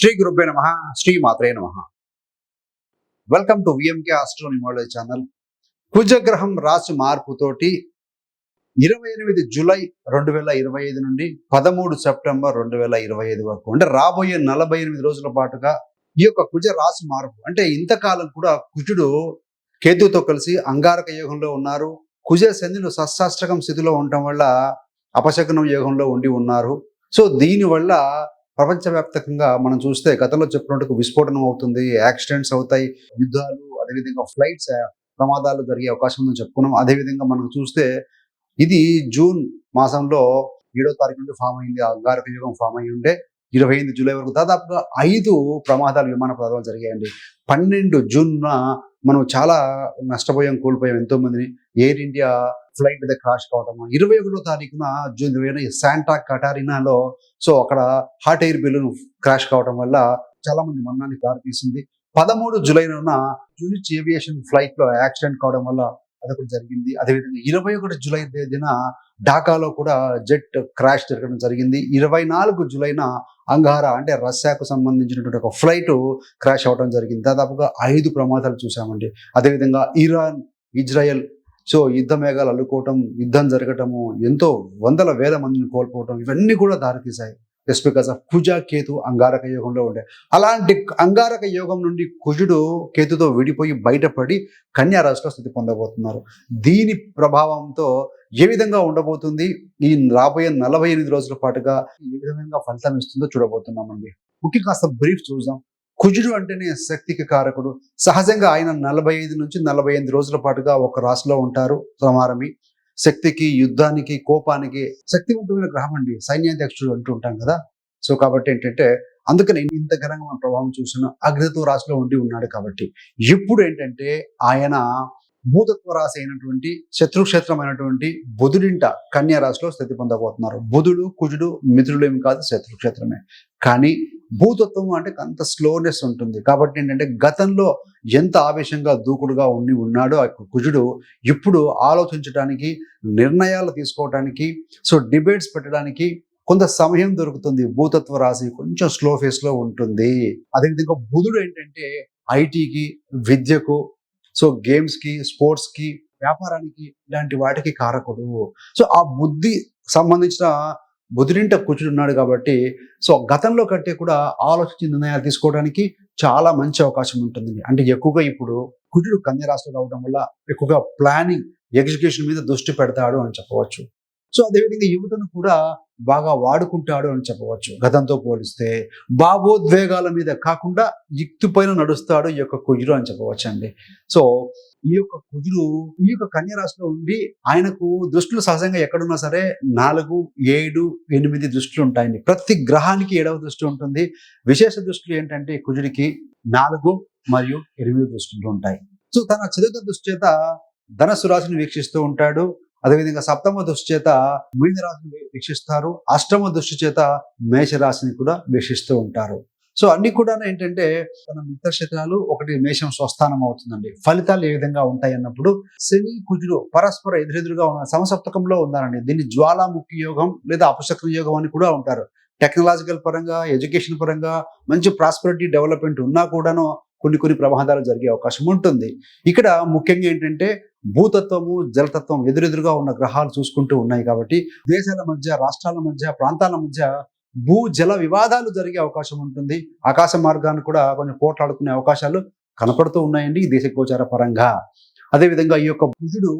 శ్రీ గురుభ్య నమ శ్రీ మాత్రే నమ. Welcome to VMK astronumerology channel కుజగ్రహం రాశి మార్పుతోటి ఇరవై ఎనిమిది జూలై రెండు వేల ఇరవై ఐదు నుండి పదమూడు సెప్టెంబర్ రెండు వేల ఇరవై ఐదు వరకు అంటే రాబోయే నలభై ఎనిమిది రోజుల పాటుగా ఈ యొక్క కుజ రాశి మార్పు అంటే ఇంతకాలం కూడా కుజుడు కేతుతో కలిసి అంగారక యోగంలో ఉన్నారు. కుజ శనిలు సశాస్త్రకం స్థితిలో ఉండటం వల్ల అపశకనం యోగంలో ఉండి ఉన్నారు. సో దీనివల్ల ప్రపంచవ్యాప్తంగా మనం చూస్తే గతంలో చెప్పినట్టుకు విస్ఫోటనం అవుతుంది యాక్సిడెంట్స్ అవుతాయి యుద్ధాలు అదేవిధంగా ఫ్లైట్స్ ప్రమాదాలు జరిగే అవకాశం ఉందని చెప్పుకున్నాం. అదేవిధంగా మనం చూస్తే ఇది జూన్ మాసంలో ఏడో తారీఖు నుండి ఫామ్ అయింది అంగారక యుగం ఫామ్ అయి ఉంటే ఇరవై ఎనిమిది జూలై వరకు. దాదాపుగా ఐదు ప్రమాదాలు విమాన ప్రమాదాలు జరిగాయండి. పన్నెండు జూన్న మనం చాలా నష్టపోయాం కోల్పోయాం ఎంతో మందిని ఎయిర్ ఇండియా ఫ్లైట్ మీద క్రాష్ కావటం ఇరవై ఒకటో తారీఖున జూన్ ఇరవై శాంటా కటారినాలో సో అక్కడ హాట్ ఎయిర్ బెలూన్ క్రాష్ కావటం వల్ల చాలా మంది మరణానికి దారి తీసింది పదమూడు జూలైన జూనిచ్ ఏవియేషన్ ఫ్లైట్లో యాక్సిడెంట్ కావడం వల్ల అదొకటి జరిగింది. అదేవిధంగా ఇరవై ఒకటి జూలై తేదీన ఢాకాలో కూడా జెట్ క్రాష్ జరగడం జరిగింది. ఇరవై నాలుగు జూలైన అంగారా అంటే రష్యాకు సంబంధించినటువంటి ఒక ఫ్లైట్ క్రాష్ అవడం జరిగింది. దాదాపుగా ఐదు ప్రమాదాలు చూసామండి అదేవిధంగా ఇరాన్ ఇజ్రాయెల్. సో యుద్ధ మేఘాలు అల్లుకోవటం యుద్ధం జరగటము ఎంతో వందల వేల మందిని కోల్పోవటం ఇవన్నీ కూడా దారితీశాయి. జస్ట్ బికాస్ ఆఫ్ కుజ కేతు అంగారక యోగంలో ఉండే. అలాంటి అంగారక యోగం నుండి కుజుడు కేతుతో విడిపోయి బయటపడి కన్యారాశిలో స్థితి పొందబోతున్నారు. దీని ప్రభావంతో ఏ విధంగా ఉండబోతుంది? ఈ రాబోయే నలభై ఎనిమిది రోజుల పాటుగా ఏ విధంగా ఫలితం ఇస్తుందో చూడబోతున్నామండి. ముఖ్యంగా కాస్త బ్రీఫ్ చూద్దాం. కుజుడు అంటేనే శక్తికి కారకుడు. సహజంగా ఆయన నలభై ఐదు నుంచి నలభై ఎనిమిది రోజుల పాటుగా ఒక రాశిలో ఉంటారు. సమారమి. శక్తికి యుద్ధానికి కోపానికి శక్తివంతమైన గ్రహం అండి. సైన్యాధ్యక్షుడు అంటూ ఉంటాం కదా. సో కాబట్టి ఏంటంటే అందుకని ఇంత ఘనంగా మన ప్రభావం చూసిన అగ్నితో రాశిలో ఉండి ఉన్నాడు కాబట్టి. ఇప్పుడు ఏంటంటే ఆయన భూతత్వ రాశి అయినటువంటి శత్రుక్షేత్రమైనటువంటి బుధుడింట కన్యా రాశిలో స్థితి పొందబోతున్నారు. బుధుడు కుజుడు మిత్రులు ఏమి కాదు శత్రుక్షేత్రమే. కానీ భూతత్వం అంటే అంత స్లోనెస్ ఉంటుంది. కాబట్టి ఏంటంటే గతంలో ఎంత ఆవేశంగా దూకుడుగా ఉండి ఉన్నాడో ఆ కుజుడు ఇప్పుడు ఆలోచించడానికి నిర్ణయాలు తీసుకోవడానికి సో డిబేట్స్ పెట్టడానికి కొంత సమయం దొరుకుతుంది. భూతత్వ రాశి కొంచెం స్లో ఫేస్లో ఉంటుంది. అదేవిధంగా బుధుడు ఏంటంటే ఐటీకి విద్యకు సో గేమ్స్కి స్పోర్ట్స్కి వ్యాపారానికి ఇలాంటి వాటికి కారకుడు. సో ఆ బుద్ధి సంబంధించిన బుద్ధినింట కూర్చుని ఉన్నాడు కాబట్టి సో గతంలో కంటే కూడా ఆలోచించి నిర్ణయాలు తీసుకోవడానికి చాలా మంచి అవకాశం ఉంటుంది. అంటే ఎక్కువగా ఇప్పుడు కుజుడు కన్య రావడం వల్ల ఎక్కువగా ప్లానింగ్ ఎగ్జిక్యూషన్ మీద దృష్టి పెడతాడు అని చెప్పవచ్చు. సో అదేవిధంగా యువతను కూడా బాగా వాడుకుంటాడు అని చెప్పవచ్చు. గతంతో పోలిస్తే భావోద్వేగాల మీద కాకుండా యుక్తి పైన నడుస్తాడు ఈ యొక్క కుజుడు అని చెప్పవచ్చు అండి. సో ఈ యొక్క కుజుడు ఈ యొక్క కన్య రాశిలో ఉండి ఆయనకు దృష్టిలు సహజంగా ఎక్కడున్నా సరే నాలుగు ఏడు ఎనిమిది దృష్టిలు ఉంటాయండి. ప్రతి గ్రహానికి ఏడవ దృష్టి ఉంటుంది. విశేష దృష్టిలు ఏంటంటే కుజుడికి నాలుగు మరియు ఎనిమిది దృష్టిలు ఉంటాయి. సో తన చతుర్థ దృష్టి చేత ధనస్సు రాశిని వీక్షిస్తూ ఉంటాడు. అదేవిధంగా సప్తమ దృష్టి చేత మీనరాశిని వీక్షిస్తారు. అష్టమ దృష్టి చేత మేష రాశిని కూడా వీక్షిస్తూ ఉంటారు. సో అన్ని కూడా ఏంటంటే తన మిత్రక్షేత్రాలు ఒకటి మేషం స్వస్థానం అవుతుందండి. ఫలితాలు ఏ విధంగా ఉంటాయి అన్నప్పుడు శని కుజుడు పరస్పర ఎదురెదురుగా ఉన్న సమసప్తకంలో ఉన్నారండి. దీన్ని జ్వాలాముఖి యోగం లేదా అపశక్ర యోగం అని కూడా ఉంటారు. టెక్నాలజికల్ పరంగా ఎడ్యుకేషన్ పరంగా మంచి ప్రాస్పరిటీ డెవలప్మెంట్ ఉన్నా కూడాను కొన్ని కొన్ని ప్రమాదాలు జరిగే అవకాశం ఉంటుంది. ఇక్కడ ముఖ్యంగా ఏంటంటే భూతత్వము జలతత్వం ఎదురెదురుగా ఉన్న గ్రహాలు చూసుకుంటూ ఉన్నాయి కాబట్టి దేశాల మధ్య రాష్ట్రాల మధ్య ప్రాంతాల మధ్య భూ జల వివాదాలు జరిగే అవకాశం ఉంటుంది. ఆకాశ మార్గాన్ని కూడా కొంచెం పోట్లాడుకునే అవకాశాలు కనపడుతూ ఉన్నాయండి ఈ దేశ గోచార పరంగా. అదేవిధంగా ఈ యొక్క బుధుడు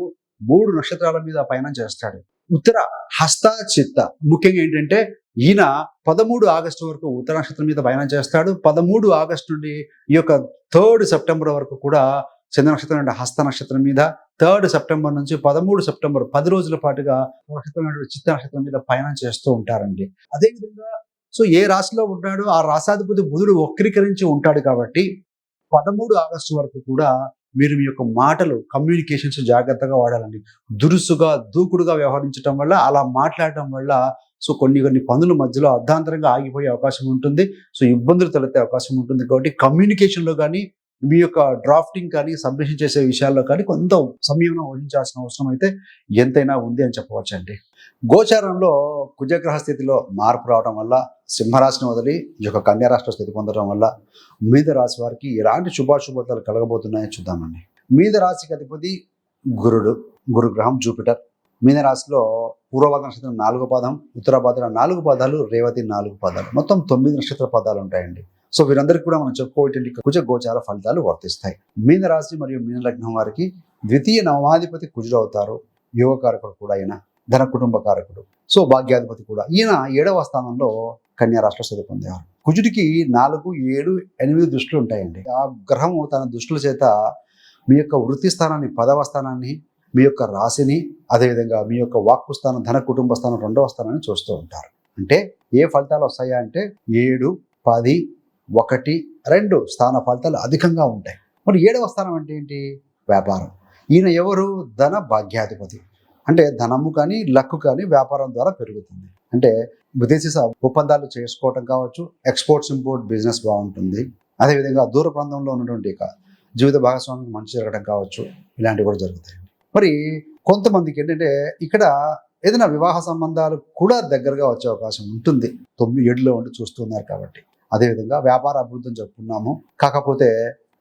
మూడు నక్షత్రాల మీద పయనం చేస్తాడు. ఉత్తర హస్త చిత్త ముఖ్యంగా ఏంటంటే ఈయన పదమూడు ఆగస్టు వరకు ఉత్తర నక్షత్రం మీద పయనం చేస్తాడు. పదమూడు ఆగస్టు నుండి ఈ యొక్క థర్డ్ సెప్టెంబర్ వరకు కూడా చంద్ర నక్షత్రం అంటే హస్త నక్షత్రం మీద థర్డ్ సెప్టెంబర్ నుంచి పదమూడు సెప్టెంబర్ పది రోజుల పాటుగా నక్షత్రం చిత్త నక్షత్రం మీద పయనం చేస్తూ ఉంటారండి. అదేవిధంగా సో ఏ రాశిలో ఉంటాడో ఆ రాసాధిపతి బుధుడు వక్రీకరించి ఉంటాడు కాబట్టి పదమూడు ఆగస్టు వరకు కూడా మీరు మీ యొక్క మాటలు కమ్యూనికేషన్స్ జాగ్రత్తగా వాడాలండి. దురుసుగా దూకుడుగా వ్యవహరించడం వల్ల అలా మాట్లాడటం వల్ల సో కొన్ని కొన్ని పనుల మధ్యలో అర్ధాంతరంగా ఆగిపోయే అవకాశం ఉంటుంది. సో ఇబ్బందులు తలెత్తే అవకాశం ఉంటుంది కాబట్టి కమ్యూనికేషన్లో కానీ మీ యొక్క డ్రాఫ్టింగ్ కానీ సబ్మిషన్ చేసే విషయాల్లో కానీ కొంత సంయమనం వహించాల్సిన అవసరం అయితే ఎంతైనా ఉంది అని చెప్పవచ్చు అండి గోచారంలో కుజగ్రహ స్థితిలో మార్పు రావడం వల్ల సింహరాశిని వదిలి ఈ యొక్క కన్యా రాష్ట్ర స్థితి పొందడం వల్ల మీద రాశి వారికి ఎలాంటి శుభాశుభతలు కలగబోతున్నాయో చూద్దామండి. మీద రాశికి అధిపతి గురుడు గురుగ్రహం జూపిటర్. మీన రాశిలో పూర్వభాద నక్షత్రం నాలుగు పాదం ఉత్తరాభాద్ర నాలుగు పాదాలు రేవతి నాలుగు పాదాలు. మొత్తం తొమ్మిది నక్షత్ర పదాలు ఉంటాయండి. సో వీరందరికీ కూడా మనం చెప్పుకోవటువంటి కుజ గోచార ఫలితాలు వర్తిస్తాయి. మీనరాశి మరియు మీనలగ్నం వారికి ద్వితీయ నవమాధిపతి కుజుడు అవుతారు. యోగకారకుడు కూడా ఆయన ధన కుటుంబ కారకుడు. సో భాగ్యాధిపతి కూడా. ఈయన ఏడవ స్థానంలో కన్యా రాష్ట్ర స్థితి పొందేవారు కుజుడికి నాలుగు ఏడు ఎనిమిది దృష్టిలు ఉంటాయండి. ఆ గ్రహము తన దృష్టిల చేత మీ యొక్క వృత్తి స్థానాన్ని పదవ స్థానాన్ని మీ యొక్క రాశిని అదేవిధంగా మీ యొక్క వాక్కు స్థానం ధన కుటుంబ స్థానం రెండవ స్థానాన్ని చూస్తూ ఉంటారు. అంటే ఏ ఫలితాలు వస్తాయా అంటే ఏడు పది ఒకటి రెండు స్థాన ఫలితాలు అధికంగా ఉంటాయి. మరి ఏడవ స్థానం అంటే ఏంటి? వ్యాపారం. ఈయన ఎవరు? ధన భాగ్యాధిపతి. అంటే ధనము కానీ లక్కు కానీ వ్యాపారం ద్వారా పెరుగుతుంది. అంటే విదేశీ ఒప్పందాలు చేసుకోవటం కావచ్చు ఎక్స్పోర్ట్స్ ఇంపోర్ట్ బిజినెస్ బాగుంటుంది. అదేవిధంగా దూర ప్రాంతంలో ఉన్నటువంటి జీవిత భాగస్వామికి మంచి జరగడం కావచ్చు ఇలాంటివి కూడా జరుగుతాయి. మరి కొంతమందికి ఏంటంటే ఇక్కడ ఏదైనా వివాహ సంబంధాలు కూడా దగ్గరగా వచ్చే అవకాశం ఉంటుంది. తొమ్మిది ఏడులో ఉండి చూస్తున్నారు కాబట్టి. అదేవిధంగా వ్యాపార అభివృద్ధిని చెప్పుకున్నాము. కాకపోతే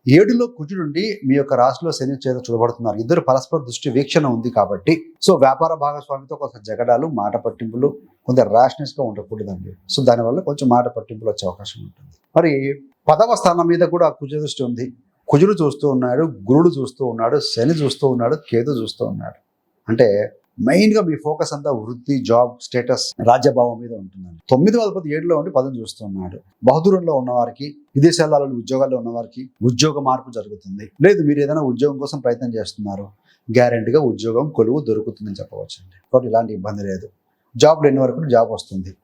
ఏడులో కుజుడుండి మీ యొక్క రాశిలో శని చేత చూడబడుతున్నారు. ఇద్దరు పరస్పర దృష్టి వీక్షణ ఉంది కాబట్టి. సో వ్యాపార భాగస్వామితో కొంత జగడాలు మాట పట్టింపులు కొంత ర్యాష్నెస్గా ఉండకూడదండి. సో దానివల్ల కొంచెం మాట పట్టింపులు వచ్చే అవకాశం ఉంటుంది. మరి పదవ స్థానం మీద కూడా కుజ దృష్టి ఉంది. కుజుడు చూస్తూ ఉన్నాడు గురుడు చూస్తూ ఉన్నాడు శని చూస్తూ ఉన్నాడు కేతు చూస్తూ ఉన్నాడు. అంటే మెయిన్గా మీ ఫోకస్ అంతా వృత్తి జాబ్ స్టేటస్ రాజ్యభావం మీద ఉంటుందండి. తొమ్మిది పది ఏడులో ఉండి పదం చూస్తున్నాడు. బహుదూరంలో బహదూరంలో ఉన్నవారికి విదేశాలలో ఉద్యోగాల్లో ఉన్నవారికి ఉద్యోగ మార్పు జరుగుతుంది. లేదు మీరు ఏదైనా ఉద్యోగం కోసం ప్రయత్నం చేస్తున్నారు గ్యారెంటీగా ఉద్యోగం కొలువు దొరుకుతుందని చెప్పవచ్చండి. కాబట్టి ఇలాంటి ఇబ్బంది లేదు. జాబ్ లేని వరకు జాబ్ వస్తుంది.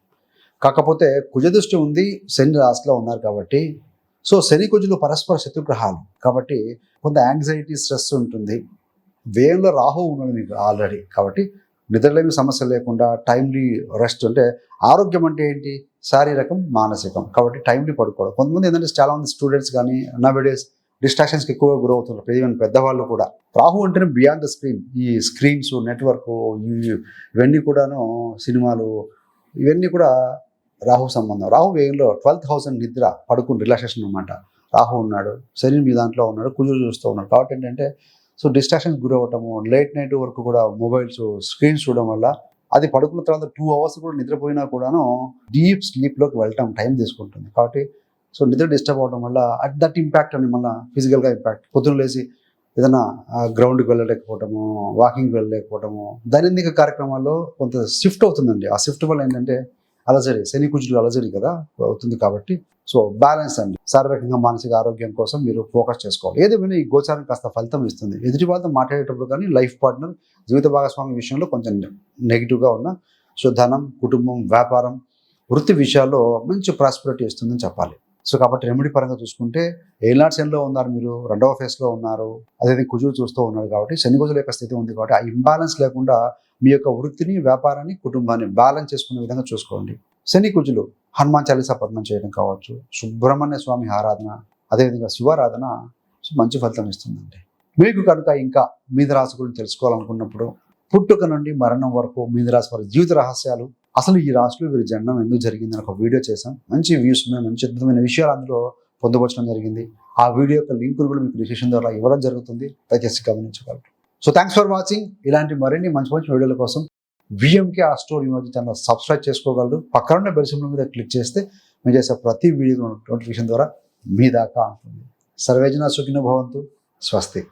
కాకపోతే కుజదృష్టి ఉంది శని రాశిలో ఉన్నారు కాబట్టి. సో శని కుజులు పరస్పర శత్రుగ్రహాలు. కాబట్టి కొంత యాంగ్జైటీ స్ట్రెస్ ఉంటుంది. వేయంలో రాహు ఉన్నది మీకు ఆల్రెడీ కాబట్టి నిద్రలేమి సమస్య లేకుండా టైమ్లీ రెస్ట్ అంటే ఆరోగ్యం అంటే ఏంటి? శారీరకం మానసికం. కాబట్టి టైంలీ పడుకోవడం. కొంతమంది ఏంటంటే చాలా మంది స్టూడెంట్స్ కానీ నవేడేస్ డిస్ట్రాక్షన్స్కి ఎక్కువగా గురవుతున్నారు. ఈవెన్ పెద్దవాళ్ళు కూడా. రాహు అంటేనే బియాండ్ ద స్క్రీన్ ఈ స్క్రీన్స్ నెట్వర్క్ ఇవన్నీ కూడాను సినిమాలు ఇవన్నీ కూడా రాహు సంబంధం. రాహు వేయంలో ట్వెల్త్ థౌసండ్ నిద్ర పడుకుని రిలాక్సేషన్ అనమాట రాహు ఉన్నాడు శని మీ దాంట్లో ఉన్నాడు కుజుడు చూస్తూ ఉన్నాడు. కాబట్టి ఏంటంటే సో డిస్ట్రాక్షన్కి గురవటము లేట్ నైట్ వరకు కూడా మొబైల్స్ స్క్రీన్స్ చూడడం వల్ల అది పడుకున్న తర్వాత టూ అవర్స్ కూడా నిద్రపోయినా కూడాను డీప్ స్లీప్లోకి వెళ్ళటం టైం తీసుకుంటుంది. కాబట్టి సో నిద్ర డిస్టర్బ్ అవడం వల్ల అట్ దట్ ఇంపాక్ట్ అని మళ్ళీ ఫిజికల్గా ఇంపాక్ట్ పొద్దున లేచి ఏదైనా గ్రౌండ్కి వెళ్ళలేకపోవటము వాకింగ్కి వెళ్ళలేకపోవటము దైనందిక కార్యక్రమాల్లో కొంత షిఫ్ట్ అవుతుందండి. ఆ షిఫ్ట్ వల్ల ఏంటంటే అలజడి శని కుజుడు అలజడి కదా అవుతుంది కాబట్టి. సో బ్యాలెన్స్ అండి. శారీరకంగా మానసిక ఆరోగ్యం కోసం మీరు ఫోకస్ చేసుకోవాలి. ఏదేమైనా ఈ గోచారం కాస్త ఫలితం ఇస్తుంది. ఎదుటి వాళ్ళతో మాట్లాడేటప్పుడు కానీ లైఫ్ పార్ట్నర్ జీవిత భాగస్వామి విషయంలో కొంచెం నెగిటివ్గా ఉన్న సో ధనం కుటుంబం వ్యాపారం వృత్తి విషయాల్లో మంచి ప్రాస్పరిటీ ఇస్తుందని చెప్పాలి. సో కాబట్టి రెమెడీ పరంగా చూసుకుంటే ఏలాట్ శనిలో ఉన్నారు మీరు రెండవ ఫేస్లో ఉన్నారు అదేవిధంగా కుజుడు చూస్తూ ఉన్నారు కాబట్టి శని కుజుల యొక్క స్థితి ఉంది కాబట్టి ఆ ఇంబ్యాలెన్స్ లేకుండా మీ యొక్క వృత్తిని వ్యాపారాన్ని కుటుంబాన్ని బ్యాలెన్స్ చేసుకునే విధంగా చూసుకోండి. శని కుజులు హనుమాన్ చాలీసా పఠనం చేయడం కావచ్చు సుబ్రహ్మణ్య స్వామి ఆరాధన అదేవిధంగా శివారాధన మంచి ఫలితం ఇస్తుందండి. మీకు కనుక ఇంకా మీద రాశి గురించి తెలుసుకోవాలనుకున్నప్పుడు పుట్టుక నుండి మరణం వరకు మీద రాశి వారి జీవిత రహస్యాలు అసలు ఈ రాష్ట్రంలో వీరి జన్మం ఎందుకు జరిగిందని ఒక వీడియో చేశాం. మంచి వ్యూస్ ఉన్నాయి మంచి అద్భుతమైన విషయాలు అందులో పొందుపరచడం జరిగింది. ఆ వీడియో యొక్క లింకులు కూడా మీకు డిస్క్రిప్షన్ ద్వారా ఇవ్వడం జరుగుతుంది. దయచేసి గమనించగలరు. సో థ్యాంక్స్ ఫర్ వాచింగ్ ఇలాంటి మరిన్ని మంచి మంచి వీడియోల కోసం విఎంకే ఆ స్టోర్ ఇమోజీ ఛానల్ సబ్స్క్రైబ్ చేసుకోగలరు. పక్కన ఉన్న బెల్ సింబల్ మీద క్లిక్ చేస్తే మేము చేసే ప్రతి వీడియో నోటిఫికేషన్ ద్వారా మీ దాకా ఉంటుంది సర్వేజన సుఖిన భవంతు. స్వస్తి.